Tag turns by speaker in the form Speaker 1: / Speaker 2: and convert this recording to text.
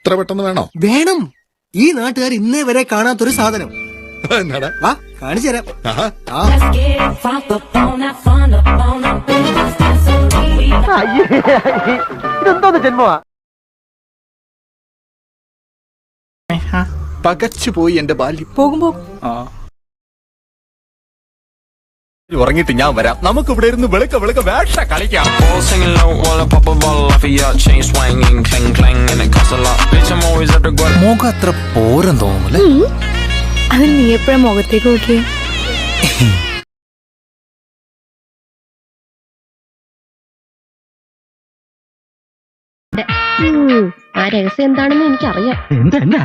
Speaker 1: ഇത്ര പെട്ടെന്ന് വേണോ?
Speaker 2: വേണം. ഈ നാട്ടുകാർ ഇന്നേ വരെ കാണാത്തൊരു സാധനം.
Speaker 1: എന്നാടാ?
Speaker 2: വാ കാണിച്ചു തരാം.
Speaker 3: ഇതെന്തോന്ന്
Speaker 1: പകച്ചുപോയി എന്റെ ബാല്യം.
Speaker 4: പോകുമ്പോ.
Speaker 1: ഉറങ്ങിട്ട് ഞാൻ വരാം. നമുക്ക് ഇവിടെ ഇരുന്ന് വെളുക്ക വെളുക്ക വേഷ കളിക്കാം.
Speaker 5: മുഖം അത്ര പോരം തോന്നുന്നു
Speaker 6: അത് നീ എപ്പോഴാ മുഖത്തേക്ക് നോക്കിയേ?
Speaker 7: ആ രഹസ്യം എന്താണെന്ന് എനിക്കറിയാം.
Speaker 3: എന്താ